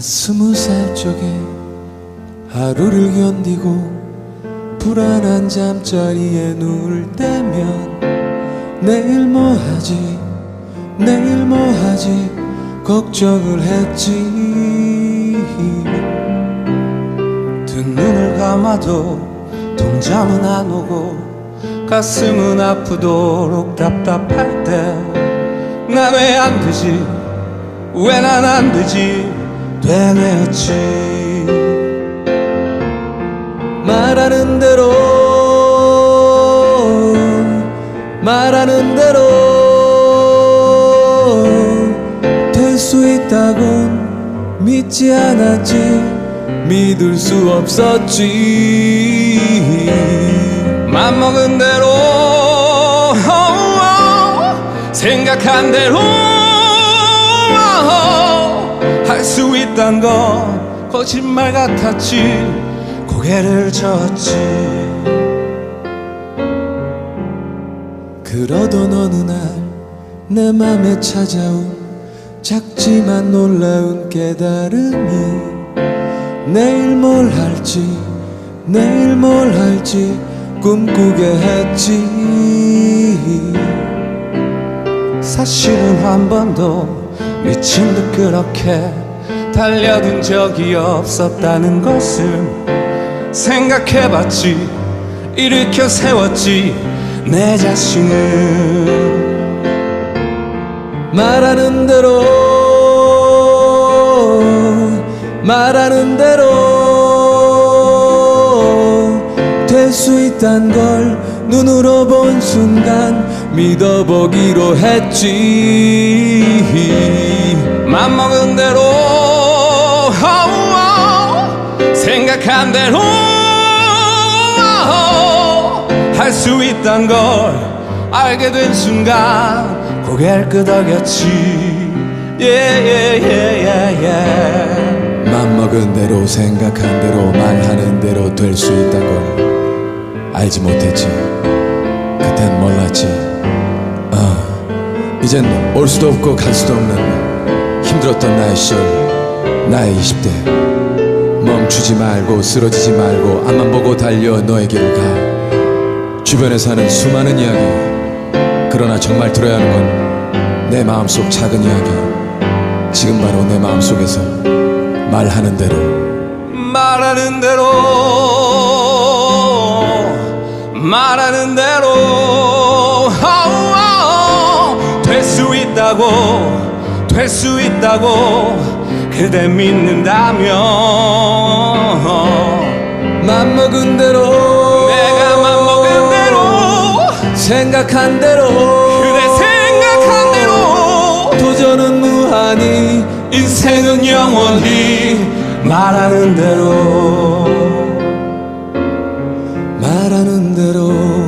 스무 살 적에 하루를 견디고 불안한 잠자리에 눈을 떼면 내일 뭐 하지 내일 뭐 하지 걱정을 했지. 두 눈을 감아도 동잠은 안 오고 가슴은 아프도록 답답할 때 난 왜 안 되지? 왜 난 안 되지 되뇌었지. 말하는 대로 말하는 대로 될 수 있다곤 믿지 않았지. 믿을 수 없었지. 맘먹은 대로 생각한 대로 수 있단 건 거짓말 같았지. 고개를 젓지. 그러던 어느 날 내 맘에 찾아온 작지만 놀라운 깨달음이 내일 뭘 할지 내일 뭘 할지 꿈꾸게 했지. 사실은 한 번도 미친 듯 그렇게 달려든 적이 없었다는 것을 생각해봤지. 일으켜 세웠지 내 자신을. 말하는 대로 말하는 대로 될 수 있단 걸 눈으로 본 순간 믿어보기로 했지. 맘먹은 생각한 대로 할 수 있단 걸 알게 된 순간 고개를 끄덕였지. 예예예예예 맘먹은 대로 생각한 대로 말하는 대로 될 수 있단 걸 알지 못했지. 그땐 몰랐지. 어 이젠 올 수도 없고 갈 수도 없는 힘들었던 나의 시절 나의 20대 멈추지 말고 쓰러지지 말고 앞만 보고 달려 너에게로 가. 주변에 사는 수많은 이야기. 그러나 정말 들어야 하는 건 내 마음속 작은 이야기. 지금 바로 내 마음속에서 말하는 대로. 말하는 대로. 말하는 대로. 될 수 있다고 될 수 있다고 그대 믿는다면 맘먹은 대로 내가 맘먹은 대로 생각한 대로 그대 생각한 대로. 도전은 무한히 인생은 영원히 말하는 대로 말하는 대로 말하는 대로